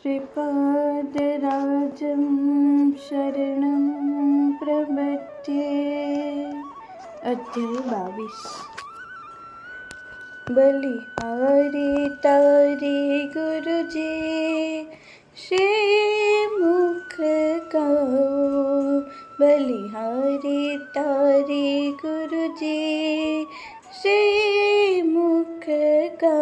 श्रीपादराजं शरणं प्रपद्ये અધ્યાય બાવીસ બલિહારી તારી ગુરુજી શ્રી મુખ કહો બલિહારી તારી ગુરુજી શ્રી મુખ કહો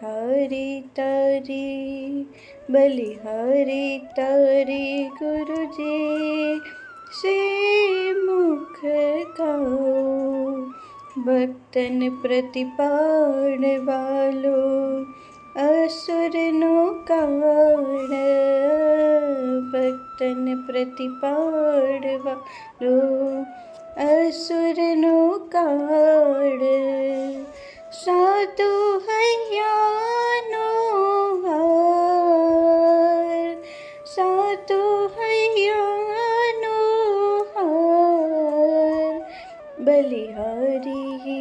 બલિહારી તારી બલિહારી તારી ગુરુજી શ્રી મુખ કહો ભક્તન પ્રતિપાળ વાલો અસુરનો કાળ ભક્તન પ્રતિપાળ વાલો અસુરનો કાળ સાધુ હૈયાનો હાર સાધુ હૈયાનો હાર બલિહારી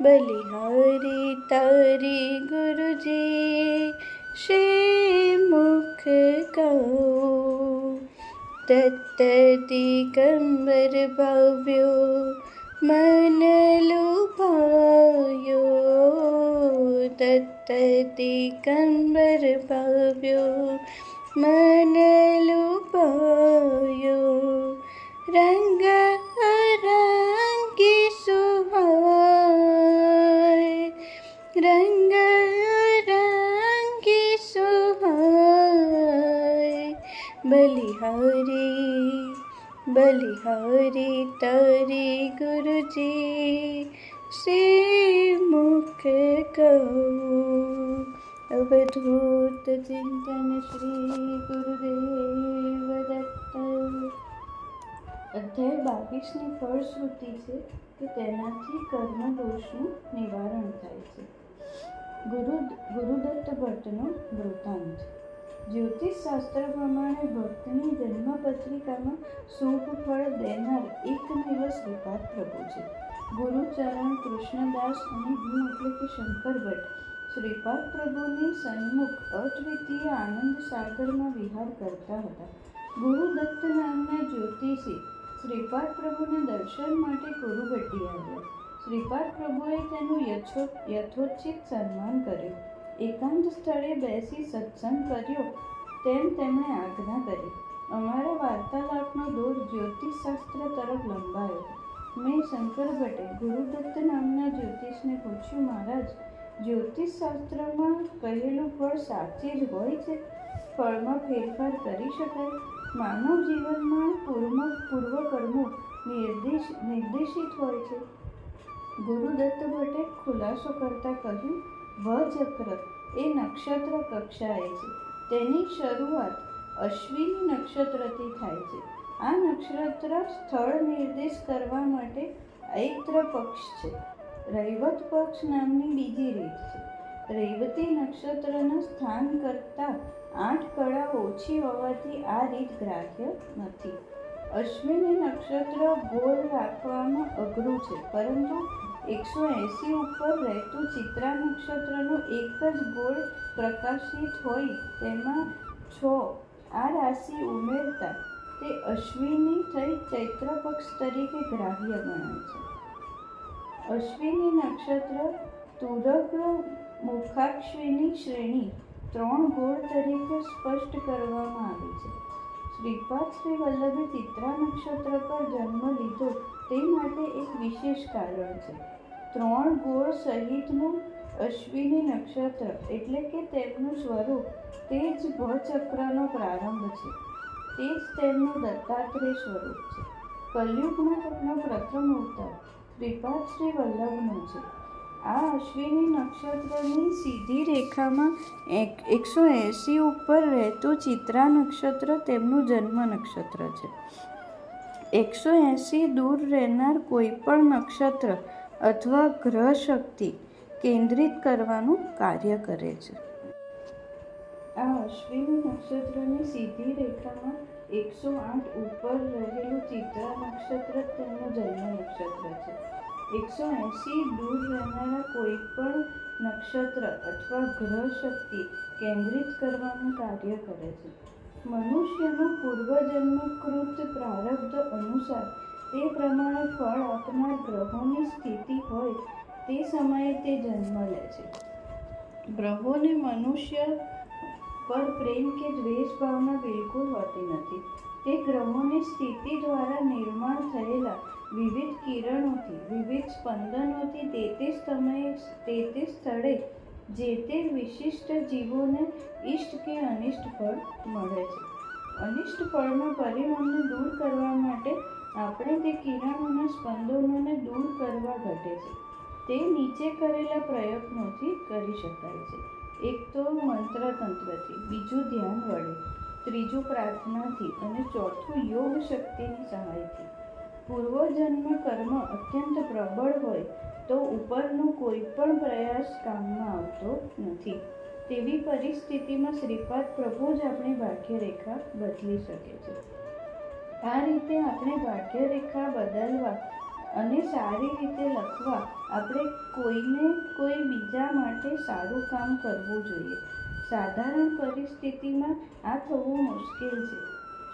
બલિહારી તારી ગુરુજી શ્રી મુખ કહો. તત્ત દિગંબર ભાવ્યો મન લુભાયો તત્ત દિગંબર ભાવ્યો અવધૂત ચિંતન શ્રી ગુરુદેવ દત્ત. અધ્યાય બાવીસની ફળશ્રુતિ છે કે તેનાથી કર્મ દોષનું નિવારણ થાય છે. ગુરુ, ગુરુદત્ત ભટ્ટનો વૃત્તાંત જ્યોતિષ શાસ્ત્ર પ્રમાણે ભક્તની જન્મપત્રિકામાં શુભ ફળ દેનાર એકમેવ શ્રીપાદ પ્રભુ છે. ગુરુચરણ કૃષ્ણદાસ અને હું એટલે કે શંકર ભટ્ટ. શ્રીપાદ પ્રભુની સન્મુખ અદ્વિતીય આનંદ સાગરમાં વિહાર કરતા હતા. ગુરુદત્ત નામના જ્યોતિષી શ્રીપાદ પ્રભુના દર્શન માટે ગુરુગટ્ટી આવ્યા. શ્રીપાદ પ્રભુએ તેનું યથો યથોચિત સન્માન કર્યું. એકાંત સ્થળે બેસી સત્સંગ કર્યો તેમ તેમણે આજ્ઞા કરી. અમારા વાર્તાલાપનો દોર જ્યોતિષશાસ્ત્ર તરફ લંબાયો. મેં શંકર ભટ્ટે ગુરુદત્ત નામના જ્યોતિષને પૂછ્યું, મહારાજ જ્યોતિષશાસ્ત્રમાં કહેલું ફળ સાચી જ હોય છે. ફળમાં ફેરફાર કરી શકાય. માનવ જીવનમાં પૂર્વ પૂર્વકર્મો નિર્દેશ, નિર્દેશિત હોય છે. ગુરુદત્ત ભટ્ટે ખુલાસો કરતા કહ્યું, વચક્ર એ નક્ષત્ર કક્ષાએ છે. તેની શરૂઆત અશ્વિની નક્ષત્રથી થાય છે. આ નક્ષત્ર સ્થળ નિર્દેશ કરવા માટે ઐત્ર પક્ષ છે. રૈવત પક્ષ નામની બીજી રીત છે. રૈવતી નક્ષત્રના સ્થાન કરતાં આઠ કળા ઓછી હોવાથી આ રીત ગ્રાહ્ય નથી. અશ્વિની નક્ષત્ર ગોળ રાખવામાં અઘરું છે, પરંતુ એકસો એંસી ઉપર રહેતું ચિત્રા નક્ષત્રનું એક જ ગોળ પ્રકાશિત હોય તેમાં છ આ રાશિ ઉમેરતા તે અશ્વિની થઈ ચૈત્ર પક્ષ તરીકે ગ્રાહ્ય ગણાય છે. અશ્વિની નક્ષત્ર, તુરક, મુખાક્ષિની શ્રેણી ત્રણ ગોળ તરીકે સ્પષ્ટ કરવામાં આવી છે. શ્રીપાદ શ્રી વલ્લભે ચિત્રા નક્ષત્ર પર જન્મ લીધો તે માટે એક વિશેષ કારણ છે. ત્રણ ગોળ સહિતનું અશ્વિની નક્ષત્ર એટલે કે તેમનું સ્વરૂપ તે જ ભચક્રનો પ્રારંભ છે. તે જ તેમનું દત્તાત્રેય સ્વરૂપ છે. કલયુગમાં તેમનો પ્રથમ અવતાર શ્રીપાદ શ્રી વલ્લભનો છે. આ અશ્વિની નક્ષત્રની સીધી રેખામાં એક, એકસો એંસી ઉપર રહેતું ચિત્રા નક્ષત્ર તેમનું જન્મ નક્ષત્ર છે. એકસો એંસી દૂર રહેનાર કોઈ પણ નક્ષત્ર અથવા ગ્રહ શક્તિ કેન્દ્રિત કરવાનું કાર્ય કરે છે. આ અશ્વિની નક્ષત્રની સીધી રેખામાં એકસો આઠ ઉપર રહેલું ચિત્રા નક્ષત્ર તેમનું જન્મ નક્ષત્ર છે. એકસો એંશી દૂર રહેનારા કોઈ પણ નક્ષત્ર અથવા ગ્રહ શક્તિ કેન્દ્રિત કરવાનું કાર્ય કરે છે. મનુષ્યનો પૂર્વજન્મકૃત પ્રારબ્ધ અનુસાર તે પ્રમાણે ફળ આપનાર ગ્રહોની સ્થિતિ હોય તે સમયે તે જન્મ લે છે. ગ્રહોને મનુષ્ય પર પ્રેમ કે દ્વેષ ભાવના બિલકુલ હોતી નથી. તે ગ્રહોની સ્થિતિ દ્વારા નિર્માણ થયેલા વિવિધ કિરણોથી, વિવિધ સ્પંદનોથી તે તે સમયે, તે તે સ્થળે જે તે વિશિષ્ટ જીવોને ઇષ્ટ કે અનિષ્ટ ફળ મળે છે. અનિષ્ટ ફળના પરિણામને દૂર કરવા માટે આપણે તે કિરણોના સ્પંદનોને દૂર કરવા ઘટે છે. તે નીચે કરેલા પ્રયત્નોથી કરી શકાય છે. એક તો મંત્રતંત્રથી, બીજું ધ્યાન વડે, ત્રીજું પ્રાર્થનાથી અને ચોથું યોગ શક્તિની સહાયથી. પૂર્વજન્મ કર્મ અત્યંત પ્રબળ હોય તો ઉપરનો કોઈ પણ પ્રયાસ કામમાં આવતો નથી. તેવી પરિસ્થિતિમાં શ્રીપાદ પ્રભુ જ આપણી ભાગ્યરેખા બદલી શકે છે. આ રીતે આપણે ભાગ્યરેખા બદલવા અને સારી રીતે લખવા આપણે કોઈને કોઈ બીજા માટે સારું કામ કરવું જોઈએ. સાધારણ પરિસ્થિતિમાં આ થવું મુશ્કેલ છે.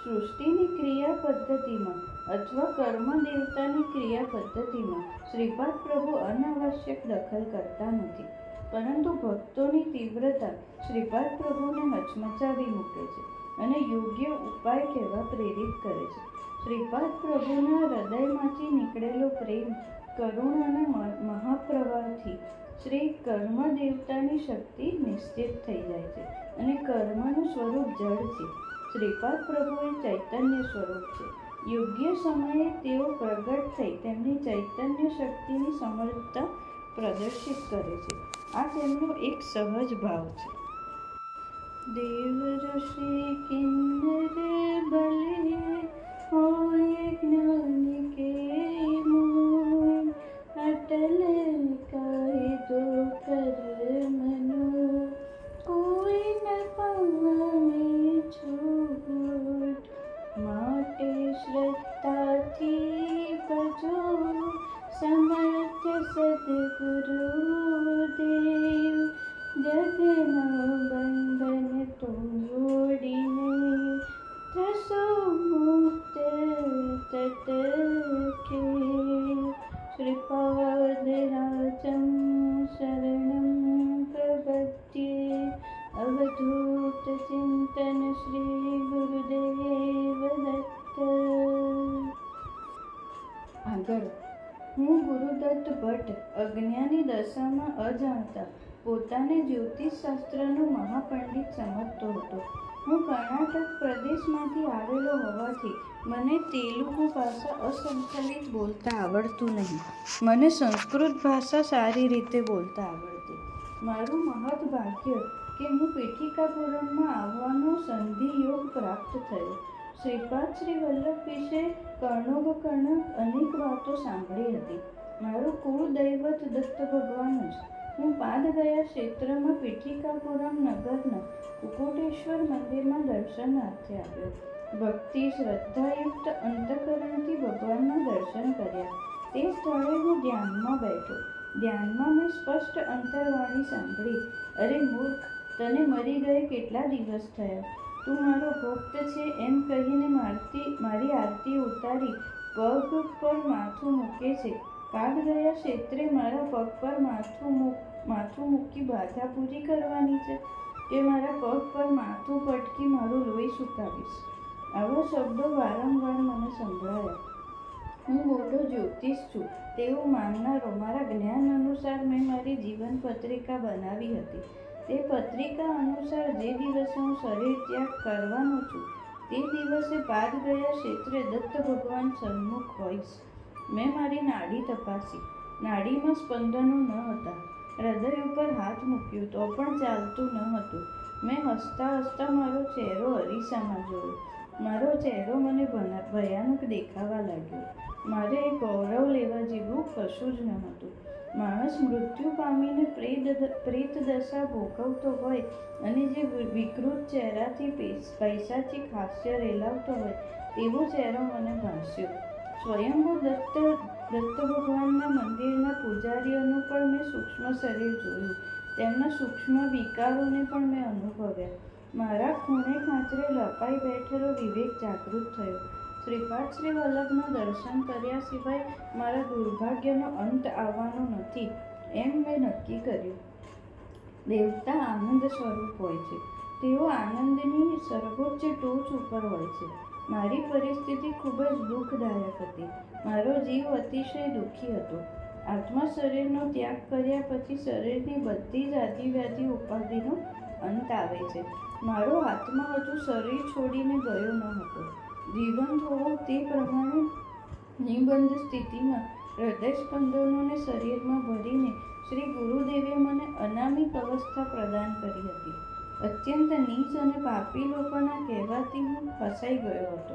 સૃષ્ટિની ક્રિયા પદ્ધતિમાં અથવા કર્મ દેવતાની ક્રિયા પદ્ધતિમાં શ્રીપાદ પ્રભુ અનાવશ્યક દખલ કરતા નથી. પરંતુ ભક્તોની તીવ્રતા શ્રીપાદ પ્રભુને હચમચાવી મૂકે છે અને યોગ્ય ઉપાય કહેવા પ્રેરિત કરે છે. શ્રીપાદ પ્રભુના હૃદયમાંથી નીકળેલો પ્રેમ કરુણાના મહાપ્રવાહથી શ્રી કર્મ દેવતાની શક્તિ નિશ્ચિત થઈ જાય છે અને કર્મનું સ્વરૂપ જળ છે. શ્રીપાદ પ્રભુ એ ચૈતન્ય સ્વરૂપ છે. યોગ્ય સમયે તેઓ પ્રગટ થઈ તેમની ચૈતન્ય શક્તિની સમર્થતા પ્રદર્શિત કરે છે. આ તેમનો એક સહજ ભાવ છે. દેવ ઋષિ કિન્નર બલે જ્ઞાન કે મોહ, અટલ કોઈ શ્રદ્ધાથી ભજો સમર્થ સદગુરુ દેવ જગનો બંધન તોડીને થશો મુક્ત તત કે શ્રીપાદ રાજમ શરણમ પ્રવત્યે અવધૂત ચિંતન શ્રી હું ભટ્ટ અજ્ઞાની દશામાં અજાણતા પોતાને જ્યોતિષશાસ્ત્રનો મહાપંડિત સમજતો હતો. હું કર્ણાટક પ્રદેશમાંથી આવેલો હોવાથી મને તેલુગુ ભાષા અસંકલિત બોલતા આવડતું નહીં. મને સંસ્કૃત ભાષા સારી રીતે બોલતા આવડતી. મારું મહદ ભાગ્ય કે હું પીઠિકાપુરમમાં આવવાનો સંધિ યોગ પ્રાપ્ત થયો. શ્રીપાદ શ્રી વલ્લભ વિશે કર્ણોબકર્ણ અનેક વાતો સાંભળી હતી. મારું કુળ દૈવત દત્ત ભગવાન જ. હું પાદ ગયા ક્ષેત્રમાં પીઠિકાપુરમ નગરના કુકોટેશ્વર મંદિરમાં દર્શનાર્થે આવ્યો. ભક્તિ, શ્રદ્ધાયુક્ત અંતકરણથી ભગવાનના દર્શન કર્યા. તે સ્થળે હું ધ્યાનમાં બેઠો. ધ્યાનમાં મેં સ્પષ્ટ અંતરવાણી સાંભળી. અરે મૂર્ખ, તને મરી ગયે કેટલા દિવસ થયા? તું મારો ભક્ત છે એમ કહીને મારતી, મારી આરતી ઉતારી, પગ પર માથું મૂકે છે. પાડ ગયા ક્ષેત્રે મારા પગ પર માથું માથું મૂકી બાધા પૂરી કરવાની છે. કે મારા પગ પર માથું પટકી મારું લોહી સુકાવીશ. આવા શબ્દો વારંવાર મને સંભળાયા. હું મોટો જ્યોતિષ છું. તેવું માનનારો, મારા જ્ઞાન અનુસાર મેં મારી જીવન પત્રિકા બનાવી હતી. તે પત્રિકા અનુસાર જે દિવસે હું શરીર ત્યાગ કરવાનો છું, તે દિવસે પાદ ગયા ક્ષેત્રે દત્ત ભગવાન સન્મુખ હોઈશ. મેં મારી નાડી તપાસી. નાડીમાં સ્પંદનો ન હતા. હૃદય ઉપર હાથ મૂક્યો તો પણ ચાલતું ન હતું. મેં હસતા હસતા મારો ચહેરો અરીસામાં જોયો. મારો ચહેરો મને ભયાનક દેખાવા લાગ્યો. મારે ગૌરવ લેવા જેવું કશું જ ન હતું. માણસ મૃત્યુ પામીને પ્રેત પ્રેત દશા ભોગવતો હોય અને જે વિકૃત ચહેરાથી પૈસાથી ખાસ્ય રેલાવતો હોય, તેવો ચહેરો મને ભાસ્યો. સ્વયંભૂ દત્ત દત્ત ભગવાનના મંદિરના પૂજારીઓનું પણ મેં સૂક્ષ્મ શરીર જોયું. તેમના સૂક્ષ્મ વિકારોને પણ મેં અનુભવ્યા. મારા ખૂણે ખાંચરે લપાઈ બેઠેલો વિવેક જાગૃત થયો. શ્રીપાદ શ્રી વલ્લભના દર્શન કર્યા સિવાય મારા દુર્ભાગ્યનો અંત આવવાનો નથી એમ મેં નક્કી કર્યું. દેવતા આનંદ સ્વરૂપ હોય છે. તેઓ આનંદની સર્વોચ્ચ ટોચ ઉપર હોય છે. મારી પરિસ્થિતિ ખૂબ જ દુઃખદાયક હતી. મારો જીવ અતિશય દુઃખી હતો. આત્મા શરીરનો ત્યાગ કર્યા પછી શરીરની બધી જ આદિવ્યાધિ ઉપાધિનો અંત આવે છે. મારો આત્મા હજુ શરીર છોડીને ગયો ન હતો. જીવન હોવો તે પ્રમાણે નિબંધ સ્થિતિમાં હૃદય સ્પંદનોને શરીરમાં ભરીને શ્રી ગુરુદેવે મને અનામિક અવસ્થા પ્રદાન કરી હતી. અત્યંત નીચ અને પાપી લોકોના કહેવાથી હું ફસાઈ ગયો હતો.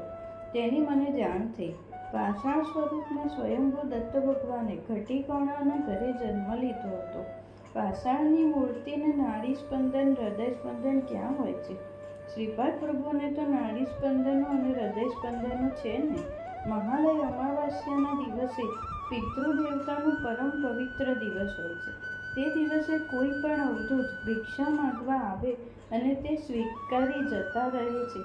તેની મને જાણ થઈ. પાષાણ સ્વરૂપમાં સ્વયંભૂ દત્ત ભગવાને ઘટીકોણાના ઘરે જન્મ લીધો હતો. પાષાણની મૂર્તિને નાડી સ્પંદન હૃદય સ્પંદન ક્યાં હોય છે? શ્રીપાદ પ્રભુને તો નાડી સ્પંદનો અને હૃદય સ્પંદનો છે ને? મહાલય અમાવાસ્યાના દિવસે પિતૃદેવતાનો પરમ પવિત્ર દિવસ હોય છે. તે દિવસે કોઈ પણ અવધૂત ભિક્ષા માંગવા આવે અને તે સ્વીકારી જતા રહે છે.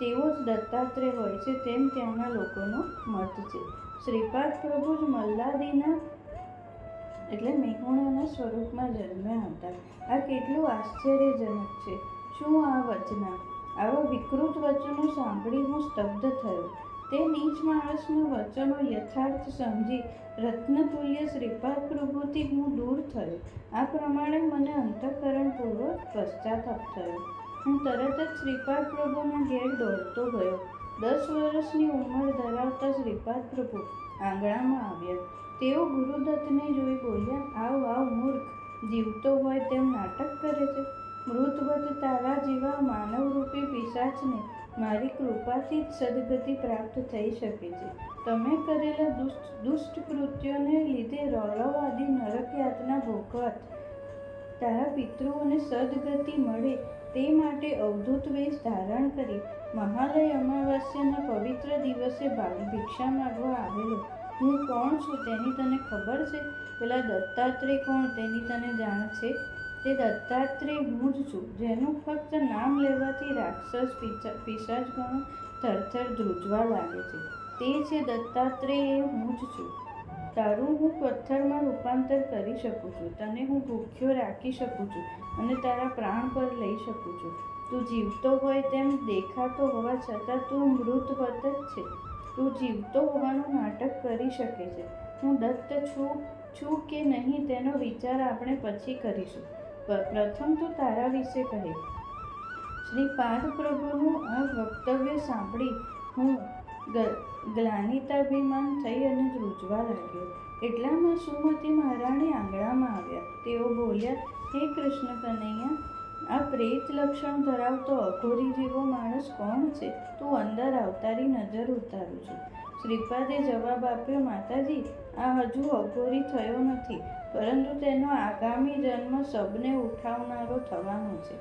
તેવો જ દત્તાત્રેય હોય છે તેમ ત્યાંના લોકોનો મત છે. શ્રીપાદ પ્રભુ જ મલ્લાદીના એટલે મેહુણાના સ્વરૂપમાં જન્મ્યા હતા. આ કેટલું આશ્ચર્યજનક છે. શું આ વચના? આવા વિકૃત વચનો સાંભળી હું સ્તબ્ધ થયો. તે નીચ માણસનું વચનો યથાર્થ સમજી રત્નતુલ્ય શ્રીપાદ પ્રભુથી હું દૂર થયો. આ પ્રમાણે મને અંતઃકરણપૂર્વક પશ્ચાતાપ થયો. હું તરત જ શ્રીપાદ પ્રભુના ઘેર દોડતો ગયો. દસ વર્ષની ઉંમર ધરાવતા શ્રીપાદ પ્રભુ આંગણામાં આવ્યા. તેઓ ગુરુદત્તને જોઈ બોલ્યા, આવ આવ, મૂર્ખ. જીવતો હોય તેમ નાટક કરે છે. મૃતવત તારા જેવા માનવરૂપી પિશાચને મારી કૃપાથી જ સદગતિ પ્રાપ્ત થઈ શકે છે. તમે કરેલા દુષ્ટ દુષ્ટ કૃત્યોને લીધે રૌરવ આદિ નરક યાતના ભોગવત. તારા પિતૃઓને સદગતિ મળે તે માટે અવધૂત વેશ ધારણ કરી મહાલય અમાવાસ્યાના પવિત્ર દિવસે ભિક્ષા માગવા આવેલો. હું કોણ છું તેની તને ખબર છે? પેલા દત્તાત્રેય કોણ તેની તને જાણ છે? તે દત્તાત્રેય હું જ છું, જેનું ફક્ત નામ લેવાથી રાક્ષસ પિશાચ ગણો થરથર ધ્રુજવા લાગે છે. તે છે દત્તાત્રેય હું જ છું. તારું હું પથ્થરમાં રૂપાંતર કરી શકું છું, તને હું ભૂખ્યો રાખી શકું છું અને તારા પ્રાણ પર લઈ શકું છું. તું જીવતો હોય તેમ દેખાતો હોવા છતાં તું મૃતવત જ છે. તું જીવતો હોવાનું નાટક કરી શકે છે. હું દત્ત છું છું કે નહીં તેનો વિચાર આપણે પછી કરીશું. પ્રથમ તો તારા વિશે કહે. શ્રી પાદ પ્રભુનું આ વક્તવ્ય સાંભળી હું ગ્લાનિતાભિમાન થઈ અને ધ્રુજવા લાગ્યો. એટલામાં સુમતી મહારાણી આંગણામાં આવ્યા. તેઓ બોલ્યા, હે કૃષ્ણ કનૈયા આ પ્રેત લક્ષણ ધરાવતો અઘોરી જેવો માણસ કોણ છે? તું અંદર આવતારી નજર ઉતારું છું. શ્રીપાદે જવાબ આપ્યો, માતાજી, આ હજુ અઘોરી થયો નથી. પરંતુ તેનો આગામી જન્મ સબને ઉઠાવનારો થવાનો છે.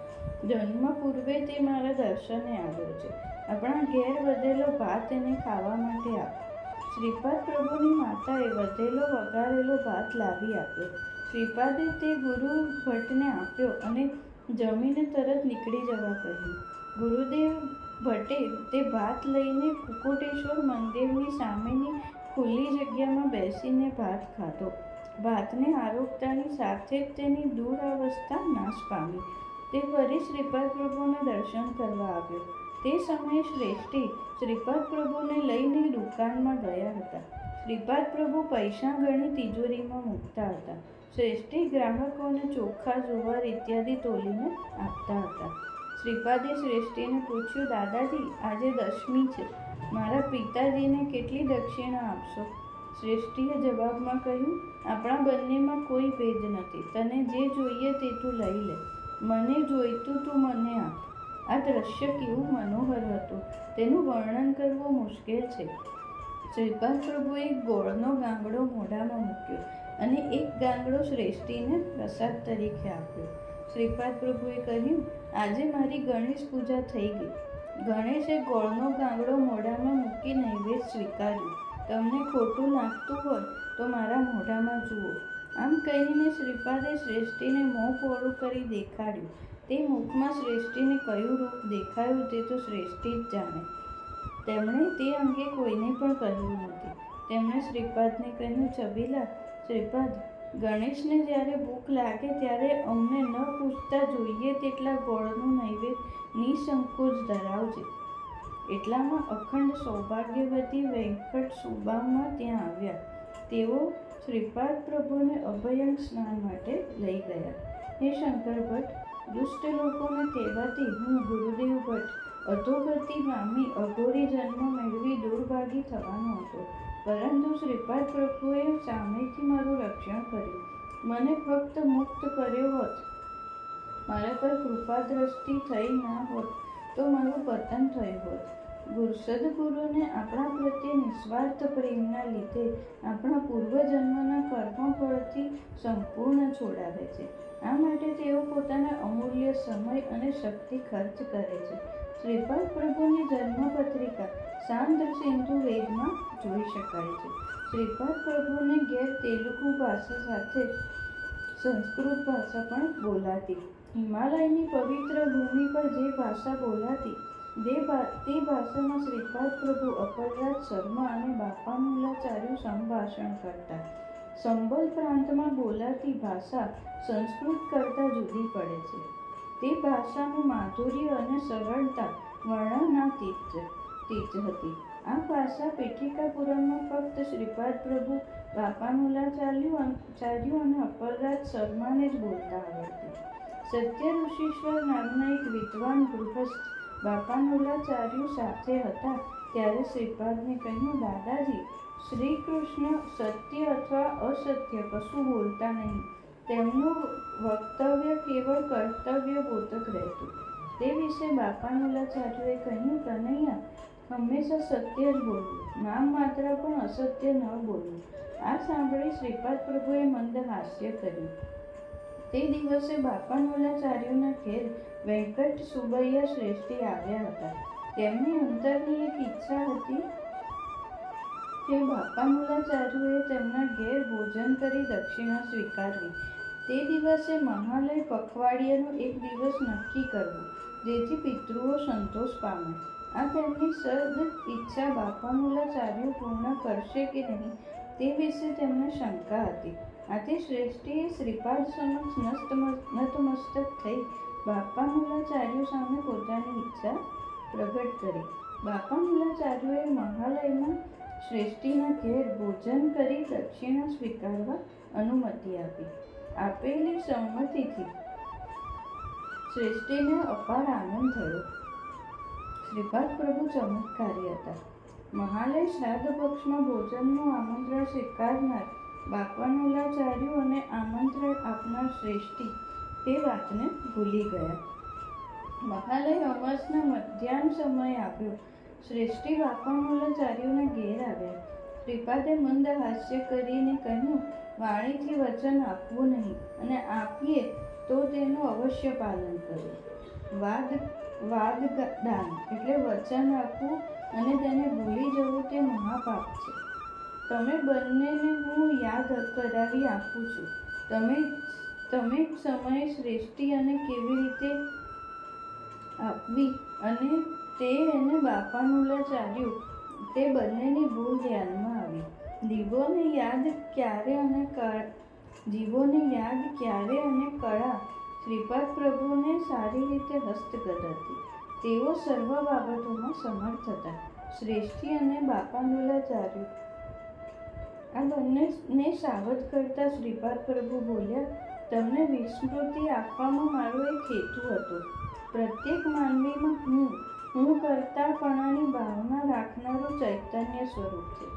જન્મ પૂર્વે તે મારા દર્શને આવ્યો છે. આપણા ઘેર વધેલો ભાત એને ખાવા માટે આપ શ્રીપાદ પ્રભુની માતાએ વધેલો વઘારેલો ભાત લાવી આપ્યો. શ્રીપાદે તે ગુરુ ભટ્ટને આપ્યો અને જમીને તરત નીકળી જવા કહ્યું. ગુરુદેવ ભટ્ટે તે ભાત લઈને કુકુટેશ્વર મંદિરની સામેની ખુલ્લી જગ્યામાં બેસીને ભાત ખાધો. ભાતને આરોગતાની સાથે જ તેની દુરાવસ્થા નાશ પામી. તે ફરી શ્રીપદ પ્રભુના દર્શન કરવા આવ્યો. તે સમયે શ્રેષ્ઠી શ્રીપદ પ્રભુને લઈને દુકાનમાં ગયા હતા. શ્રીપાદ પ્રભુ પૈસા ગણી તિજોરીમાં મૂકતા હતા. શ્રેષ્ઠી ગ્રાહકોને ચોખા, જુવાર ઇત્યાદિ તોલીને આપતા હતા. શ્રીપાદે શ્રેષ્ઠીને પૂછ્યું, દાદાજી, આજે દશમી છે. મારા પિતાજીને કેટલી દક્ષિણા આપશો? શ્રેષ્ઠીએ જવાબમાં કહ્યું, આપણા બંનેમાં કોઈ ભેદ નથી. તને જે જોઈએ તે તું લઈ લે. મને જોઈતું તું મને આપ. આ દ્રશ્ય કેવું મનોહર હતું. તેનું વર્ણન કરવું મુશ્કેલ છે. શ્રીપાદ પ્રભુએ ગોળનો ગાંગડો મોઢામાં મૂક્યો અને એક ગાંગડો શ્રેષ્ઠીને પ્રસાદ તરીકે આપ્યો. શ્રીપાદ પ્રભુએ કહ્યું, આજે મારી ગણેશ પૂજા થઈ ગઈ. ગણેશે ગોળનો ગાંગડો મોઢામાં મૂકી નૈવેદ્ય સ્વીકાર્યું. તમને ખોટું લાગતું હોય તો મારા મોઢામાં જુઓ. આમ કહીને શ્રીપાદે શ્રેષ્ઠીને મોં પહોળું કરી દેખાડ્યું. તે મુખમાં શ્રેષ્ઠીને કયું રૂપ દેખાયું તે તો શ્રેષ્ઠી જ જાણે. તેમણે તે અંગે કોઈને પણ કહ્યું નહોતું. તેમણે શ્રીપાદને કહ્યું, છબીલા, શ્રીપાદ, ગણેશને જ્યારે ભૂખ લાગે ત્યારે અમને ન પૂછતા જોઈએ તેટલા ગોળનું નૈવેદ્ય નિસંકોચ ધરાવજે. એટલામાં અખંડ સૌભાગ્યવતી વેંકટ સુબામાં ત્યાં આવ્યા. તેઓ શ્રીપાદ પ્રભુને અભયંગ સ્નાન માટે લઈ ગયા. હે શંકર ભટ્ટ, દુષ્ટ લોકોને કહેવાથી હું ગુરુદેવ ભટ્ટ. અધોગતિ પામી અઘોરી જન્મ મેળવી દુર્ભાગી થવાનો હતો. પરંતુ શ્રીપાદ પ્રભુએ સામેથી મારું રક્ષણ કર્યું. મને ફક્ત મુક્ત કર્યો હોત. મારા પર કૃપા દ્રષ્ટિ થઈ ના હોત. તો મારું પતન થયું હોત. ગુરુ ગુરુને આપણા પ્રત્યે નિસ્વાર્થ પ્રેમના લીધે આપણા પૂર્વજન્મના કર્મ ફળથી સંપૂર્ણ છોડાવે છે. આ માટે તેઓ પોતાના અમૂલ્ય સમય અને શક્તિ ખર્ચ કરે છે. શ્રીપાદ પ્રભુની જન્મપત્રિકા શાંત સિંધુ વેદમાં જોઈ શકાય છે. શ્રીપાદ પ્રભુને ગેર તેલુગુ ભાષા સાથે સંસ્કૃત ભાષા પણ બોલાતી. હિમાલયની પવિત્ર ભૂમિ પર જે ભાષા બોલાતી તે ભાષામાં શ્રીપાદ પ્રભુ અપરરાજ શર્મા અને બાપા મુલાચાર્ય સંભાષણ કરતા. સંબલ પ્રાંતમાં બોલાતી ભાષા સંસ્કૃત કરતાં જુદી પડે છે. તે ભાષાનું માધુર્ય અને સરળતા વર્ણનાતીત તીજ હતી. આ ભાષા પીઠિકાપુરમમાં ફક્ત શ્રીપાદ પ્રભુ બાપાનુલાચાર્ય ચાર્ય અને અપરરાજ શર્માને જ બોલતા આવડતી. સત્ય ઋષિશ્વર નામના એક વિદ્વાન ગૃહસ્થ બાપાનુલાચાર્ય સાથે હતા. ત્યારે શ્રીપાદને કહ્યું, દાદાજી શ્રી કૃષ્ણ સત્ય અથવા અસત્ય કશું બોલતા નહીં. તેમનું વક્તવ્ય કેવળ કર્તવ્ય બોધક રહેતું. તે વિશે બાપાનુલાચાર્યએ કહ્યું કનૈયા હંમેશા સત્ય જ બોલવું નામ માત્ર પણ અસત્ય ન બોલવું આ સાંભળી શ્રીપાદ પ્રભુએ મંદ હાસ્ય કર્યું. તે દિવસે બાપાનુલાચાર્યોના ઘેર વેંકટ સુબૈયા શ્રેષ્ઠી આવ્યા હતા. તેમની અંતરની એક ઈચ્છા હતી કે બાપાનુલાચાર્યોએ તેમના ઘેર ભોજન કરી દક્ષિણા સ્વીકારવી. તે દિવસે મહાલય પખવાડિયાનો એક દિવસ નક્કી કરવો, જેથી પિતૃઓ સંતોષ પામે. આ તેમની સદ ઈચ્છા બાપાનુલાચાર્યો પૂર્ણ કરશે કે નહીં, તે વિશે તેમને શંકા હતી. આથી શ્રેષ્ઠીએ શ્રીપાદ સમક્ષ નતમસ્તક થઈ બાપા મુલાચાર્યો સામે પોતાની ઈચ્છા પ્રગટ કરી. બાપા મુલાચાર્યોએ મહાલયમાં શ્રેષ્ઠીના ઘેર ભોજન કરી દક્ષિણા સ્વીકારવા અનુમતિ આપી. આપેલી સંમતિથી શ્રેષ્ઠીને અપાર આનંદ થયો. શ્રીપાદ પ્રભુ ચમત્કારી હતા. મહાલય શ્રાદ્ધ પક્ષમાં ભોજનનું આમંત્રણ સ્વીકારનાર બાપાનુલાચાર્યો અને આમંત્રણ આપનાર શ્રેષ્ઠી તે વાતને ભૂલી ગયા. મહાલય અમાસના મધ્યાહન સમય આવ્યો. શ્રેષ્ઠી બાપાનુલાચાર્યોના ઘેર આવ્યા. શ્રીપાદે મંદ હાસ્ય કરીને કહ્યું, વાણીથી વચન આપવું નહીં અને આપીએ તો તેનું અવશ્ય પાલન કરવું વાદ વાદ દાન એટલે વચન આપવું અને તેને ભૂલી જવું તે મહાપાપ છે. તમે બંનેને હું યાદ કરાવી આપું છું. તમે તમે સમય શ્રેષ્ઠી અને કેવી રીતે આપવી અને તે એને બાપાનું લચાર્યું તે બંનેની ભૂલ ધ્યાનમાં આવી. દીવોને યાદ ક્યારે અને ક- જીવોને યાદ ક્યારે અને કળા, શ્રીપાદ પ્રભુને સારી રીતે હસ્તગત હતી તેઓ સર્વ બાબતોમાં સમર્થ હતા. શ્રેષ્ઠી અને બાપાનુલાચાર્ય આ બંનેને સાવધ કરતા શ્રીપાદ પ્રભુ બોલ્યા, તમને વિસ્મૃતિ આપવામાં મારો એક હેતુ હતો. પ્રત્યેક માનવીમાં હું હું કરતાપણાની ભાવના રાખનારું ચૈતન્ય સ્વરૂપ છે.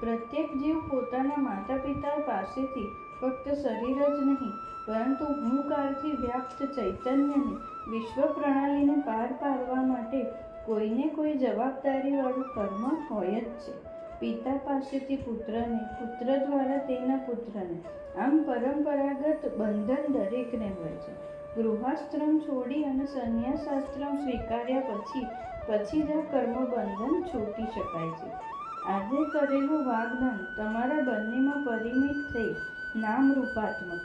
પ્રત્યેક જીવ પોતાના માતા પિતા પાસેથી ફક્ત શરીર જ નહીં, પરંતુ હુંકારથી વ્યાપ્ત ચૈતન્યને વિશ્વ પ્રણાલીને પાર પાડવા માટે કોઈને કોઈ જવાબદારીવાળું કર્મ હોય જ છે. પિતા પાસેથી પુત્રને, પુત્ર દ્વારા તેના પુત્રને. આમ પરંપરાગત બંધન દરેકને હોય છે. ગૃહાશ્રમ છોડી અને સંન્યાસાશ્રમ સ્વીકાર્યા પછી પછી જ આ કર્મ બંધન છૂટી શકાય છે. આજે કરેલું વાગદાન તમારા બંનેમાં પરિમિત થઈ, નામ રૂપાત્મક.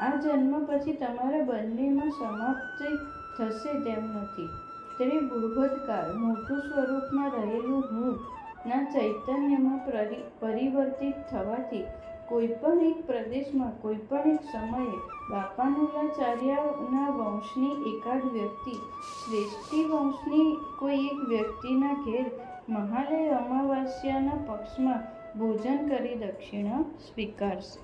આ જન્મ પછી તમારા બંનેમાં સમાપ્ત થશે તેમ નથી. તે બૃહદકાર મોટું સ્વરૂપમાં રહેલું હું ના ચૈતન્યમાં પરિવર્તિત થવાથી કોઈપણ એક પ્રદેશમાં કોઈપણ એક સમયે બાપાનુલાચાર્યના વંશની એકાદ વ્યક્તિ, શ્રેષ્ઠી વંશની કોઈ એક વ્યક્તિના ઘેર મહાલય અમાવાસ્યાના પક્ષમાં ભોજન કરી દક્ષિણા સ્વીકારશે.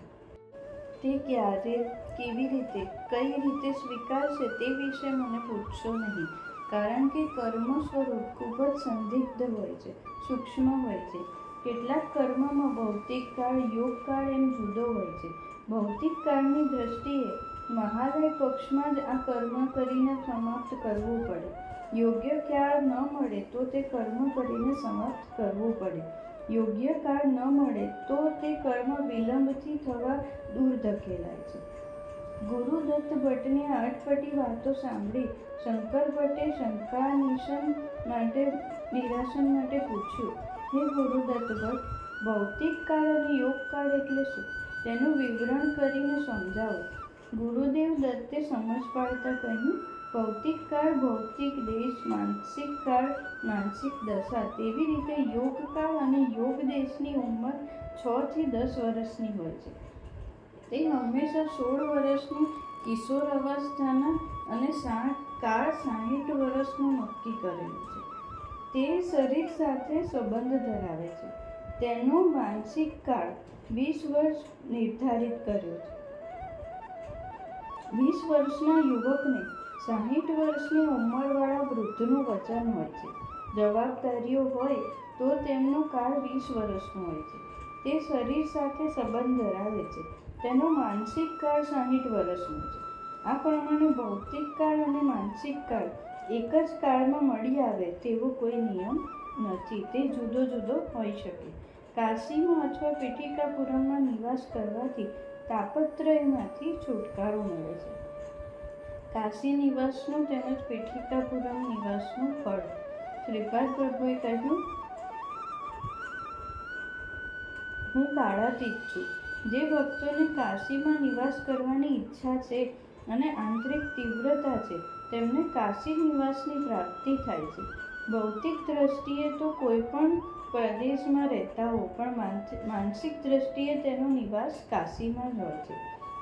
તે ક્યારે, કેવી રીતે, કઈ રીતે સ્વીકારશે તે વિશે મને પૂછશો નહીં. કારણ કે કર્મ સ્વરૂપ ખૂબ જ સંદિગ્ધ હોય છે, સૂક્ષ્મ હોય છે. કેટલાક કર્મમાં ભૌતિક કાળ, યોગ કાળ એમ જુદો હોય છે. ભૌતિક કાળની દ્રષ્ટિએ મહાલય પક્ષમાં જ આ કર્મ કરીને સમાપ્ત કરવું પડે. યોગ્ય કાળ ન મળે તો તે કર્મ કરીને સમાપ્ત કરવું પડે. યોગ્ય કાળ ન મળે તો તે કર્મ વિલંબથી થવા દૂર ધકેલાય છે. ગુરુદત્ત ભટ્ટની આટપટી વાતો સાંભળી શંકર ભટ્ટે શંકાનિશન માટે, નિરાશન માટે પૂછ્યું, હે ગુરુદત્ત ભટ્ટ, ભૌતિક કાળ અને યોગ કાળ એટલે શું? તેનું વિવરણ કરીને સમજાવો. ગુરુદેવ દત્તે સમજ પાડતા કહ્યું, ભૌતિક કાળ, ભૌતિક દેશ, માનસિક કાળ, માનસિક દશા, તેવી રીતે યોગ કાળ અને યોગ દેશની ઉંમર છ થી દસ વર્ષની હોય છે. તે હંમેશા સોળ વર્ષની કિશોર અવસ્થાના અને કાળ સાહીઠ વર્ષનું નક્કી કરેલું છે. તે શરીર સાથે સંબંધ ધરાવે છે. તેનો માનસિક કાળ વીસ વર્ષ નિર્ધારિત કર્યો છે. વીસ વર્ષના યુવકને સાહીઠ વર્ષની ઉંમરવાળા વૃદ્ધનું વચન હોય છે. જવાબદારીઓ હોય તો તેમનો કાળ વીસ વર્ષનો હોય છે. તે શરીર સાથે સંબંધ ધરાવે છે. તેનો માનસિક કાળ સાહીઠ વર્ષનો છે. આ પ્રમાણે ભૌતિક કાળ અને માનસિક કાળ એક જ કાળમાં મળી આવે તેવો કોઈ નિયમ નથી. તે જુદો જુદો હોઈ શકે. કાશીમાં અથવા પીઠિકાપુરમમાં નિવાસ કરવાથી તાપત્રયમાંથી છુટકારો મળે છે. કાશી નિવાસનું તેમજ પીઠિકાપુરમ નિવાસનું ફળ. શ્રીપાદ પ્રભુએ કહ્યું, હું કાળાતીત છું. જે ભક્તોને કાશીમાં નિવાસ કરવાની ઈચ્છા છે અને આંતરિક તીવ્રતા છે, તેમને કાશી નિવાસની પ્રાપ્તિ થાય છે. ભૌતિક દ્રષ્ટિએ તો કોઈ પણ પ્રદેશમાં રહેતા હો પણ માનસિક દ્રષ્ટિએ તેનો નિવાસ કાશીમાં જ હોય છે.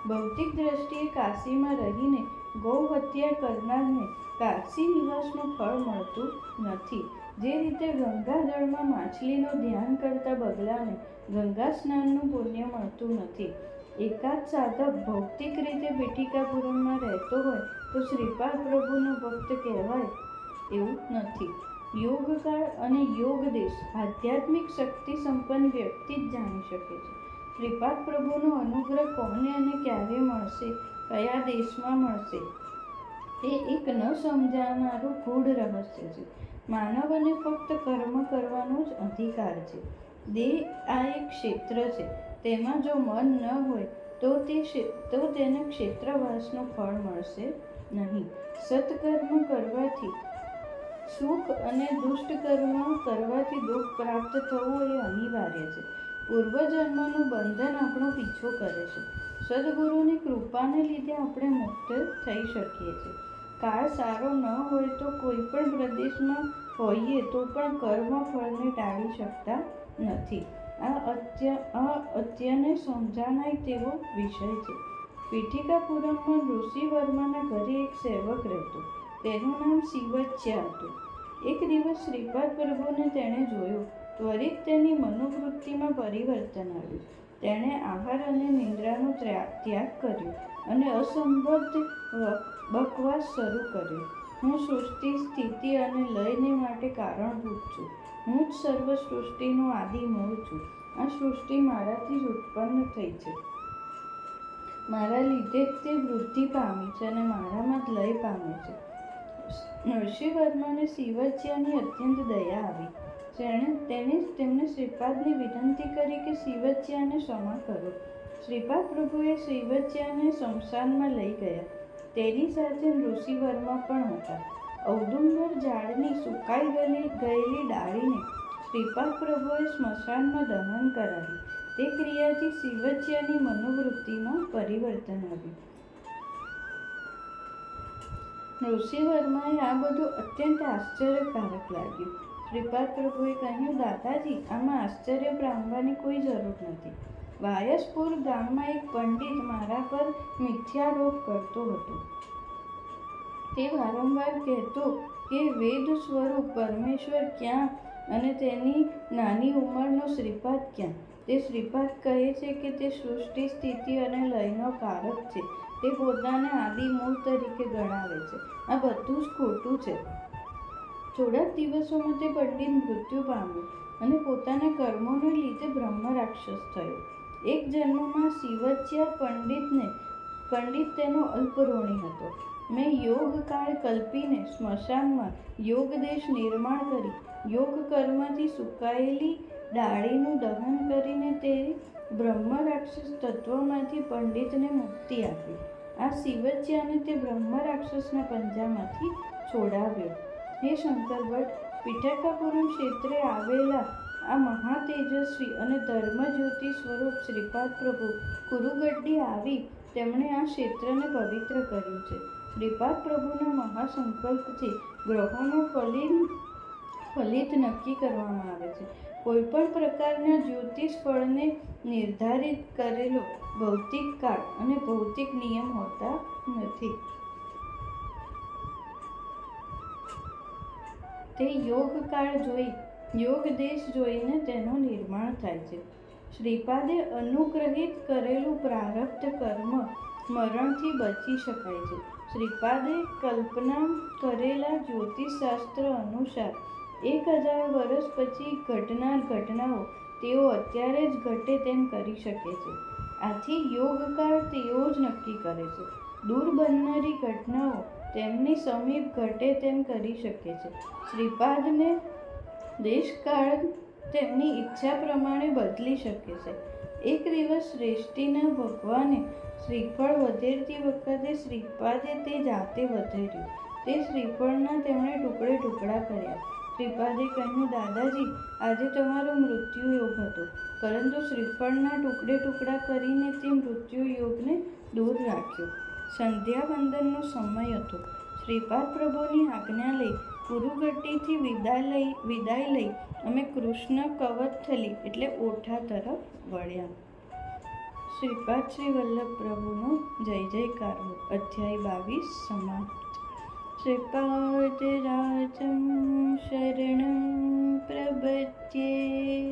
ભૌતિક દ્રષ્ટિએ કાશીમાં રહીને ગૌ હત્યા કરનારને કાશી નિવાસનું ફળ મળતું નથી. જે રીતે ગંગા જળમાં માછલીનું ધ્યાન કરતા બગલાને ગંગા સ્નાનનું પુણ્ય મળતું નથી. એકાદ સાધક ભૌતિક રીતે પીઠિકાપુરમમાં રહેતો હોય તો શ્રીપાદ પ્રભુનો ભક્ત કહેવાય એવું નથી. યોગકાળ અને યોગ દેશ આધ્યાત્મિક શક્તિ સંપન્ન વ્યક્તિ જ જાણી શકે છે. શ્રીપાદ પ્રભુનો અનુગ્રહ કોને અને ક્યારે મળશે? કયા દેશમાં મળશે? તે એક ન સમજાનારું ગૂઢ રહસ્ય છે. માનવને ફક્ત કર્મ કરવાનો જ અધિકાર છે. દેહ આ એક ક્ષેત્ર છે. તેમાં જો મન ન હોય, તો તે તો તેને ક્ષેત્રવાસનું ફળ મળશે નહીં. સત્કર્મ કરવાથી સુખ અને દુષ્ટ કર્મ કરવાથી દુઃખ પ્રાપ્ત થવું એ અનિવાર્ય છે. પૂર્વજન્મનું બંધન આપણો પીછો કરે છે. સદગુરુની કૃપાને લીધે આપણે મુક્ત થઈ શકીએ છીએ. કાળ સારો ન હોય તો કોઈ પણ પ્રદેશમાં હોઈએ તો પણ કર્મ ફળને ટાળી શકતા નથી. આ અત્ય, આ અત્યને સમજાનાય તેવો વિષય છે. પીઠિકાપુરમમાં ઋષિ વર્માના ઘરે એક સેવક રહેતો. તેનું નામ શિવચ્યા હતું. એક દિવસ શ્રીપાદ પ્રભુને તેણે જોયો. ત્વરિત તેની મનોવૃત્તિમાં પરિવર્તન આવ્યું. તેણે આહાર અને નિંદ્રાનો ત્યાગ કર્યો અને અસંબદ્ધ બકવાસ શરૂ કર્યો. હું સૃષ્ટિ, સ્થિતિ અને લયને માટે કારણભૂત છું. હું જ સર્વ સૃષ્ટિનો આદિ મૂળ છું. આ સૃષ્ટિ મારાથી જ ઉત્પન્ન થઈ છે. મારા લીધે જ તે વૃદ્ધિ પામી છે અને મારામાં જ લય પામે છે. નરસિંહવર્માને શિવજ્યાની અત્યંત દયા આવી. જેણે તેને તેમને શ્રીપાદની વિનંતી કરી કે શિવચ્યાને ક્ષમા કરો. શ્રીપાદ પ્રભુએ શિવજ્યાને શમશાનમાં લઈ ગયા. તેની સાથે ઋષિવર્મા પણ હતા. ઔદુંબર ઝાડની સુકાઈ ગયેલી ગયેલી ડાળીને શ્રીપાદ પ્રભુએ સ્મશાનમાં દહન કરાવી તે ક્રિયાથી શિવજ્યાની મનોવૃત્તિમાં પરિવર્તન આવ્યું. ઋષિવર્માએ આ બધું અત્યંત આશ્ચર્યકારક લાગ્યું. શ્રીપાદ પ્રભુએ કહ્યું, દાદાજી, આમાં આશ્ચર્ય પામવાની કોઈ જરૂર નથી. વાયસપુર ગામમાં એક પંડિત મારા પર મિથ્યારોપ કરતો હતો. તે વારંવાર કહેતો કે વેદ સ્વરૂપ પરમેશ્વર ક્યાં અને તેની નાની ઉંમરનો શ્રીપાદ ક્યાં? તે શ્રીપાદ કહે છે કે તે સૃષ્ટિ, સ્થિતિ અને લયનો કારક છે. તે પોતાને આદિ મૂળ તરીકે ગણાવે છે. આ બધું જ ખોટું છે. થોડા દિવસોમાં તે પંડિત મૃત્યુ પામ્યો અને પોતાના કર્મોને લીધે બ્રહ્મ રાક્ષસ થયો. એક જન્મમાં શિવચ્યા પંડિતને, પંડિત તેનો અલ્પઋણી હતો. મેં યોગ કાળ કલ્પીને સ્મશાનમાં યોગ દેશ નિર્માણ કરી, યોગ કર્મથી સુકાયેલી ડાળીનું દહન કરીને તે બ્રહ્મ રાક્ષસ તત્વમાંથી પંડિતને મુક્તિ આપી. આ શિવચ્યાને તે બ્રહ્મ રાક્ષસના પંજામાંથી છોડાવ્યો. હે શંકર ભટ્ટ, પીઠકાપુરમ ક્ષેત્રે આવેલા આ મહાતેજસ્વી અને ધર્મજ્યોતિ સ્વરૂપ શ્રીપાદ પ્રભુ કુરુગડ્ડી આવી તેમણે આ ક્ષેત્રને પવિત્ર કર્યું છે. શ્રીપાદ પ્રભુના મહાસંકલ્પથી ગ્રહોનો ફલિત ફલિત નક્કી કરવામાં આવે છે. કોઈપણ પ્રકારના જ્યોતિષ ફળને નિર્ધારિત કરેલો ભૌતિક કાળ અને ભૌતિક નિયમ હોતા નથી. તે યોગ કાળ જોઈ યોગ દેશ જોઈને તેનું નિર્માણ થાય છે. શ્રીપાદે અનુગ્રહિત કરેલું પ્રારબ્ધ કર્મ મરણથી બચી શકાય છે. શ્રીપાદે કલ્પના કરેલા જ્યોતિષશાસ્ત્ર અનુસાર એક હજાર વર્ષ પછી ઘટનાર ઘટનાઓ તેઓ અત્યારે જ ઘટે તેમ કરી શકે છે. આથી યોગકાળ તેઓ જ નક્કી કરે છે. દૂર બનનારી ઘટનાઓ તેમની સમીપ ઘટે તેમ કરી શકે છે. શ્રીપાદને દેશકાળ તેમની ઈચ્છા પ્રમાણે બદલી શકે છે. એક દિવસ શ્રેષ્ઠીના ભગવાને શ્રીફળ વધેરતી વખતે શ્રીપાદે તે જાતે વધેર્યું. તે શ્રીફળના તેમણે ટુકડે ટુકડા કર્યા. શ્રીપાદે કહ્યું, દાદાજી, આજે તમારો મૃત્યુ યોગ હતો. પરંતુ શ્રીફળના ટુકડે ટુકડા કરીને તે મૃત્યુ યોગને દૂર રાખ્યો. સંધ્યા વંદનનો સમય હતો. શ્રીપાદ પ્રભુની આજ્ઞા લઈ કુરુગટ્ટીથી વિદાય લઈ વિદાય લઈ અમે કૃષ્ણ કવતથલી એટલે ઓઠા તરફ વળ્યા. શ્રીપાદ શ્રી વલ્લભ પ્રભુનો જય જયકાર. અધ્યાય બાવીસ સમાપ્ત. શ્રીપાદ રાજમ શરણ પ્રબધ્યે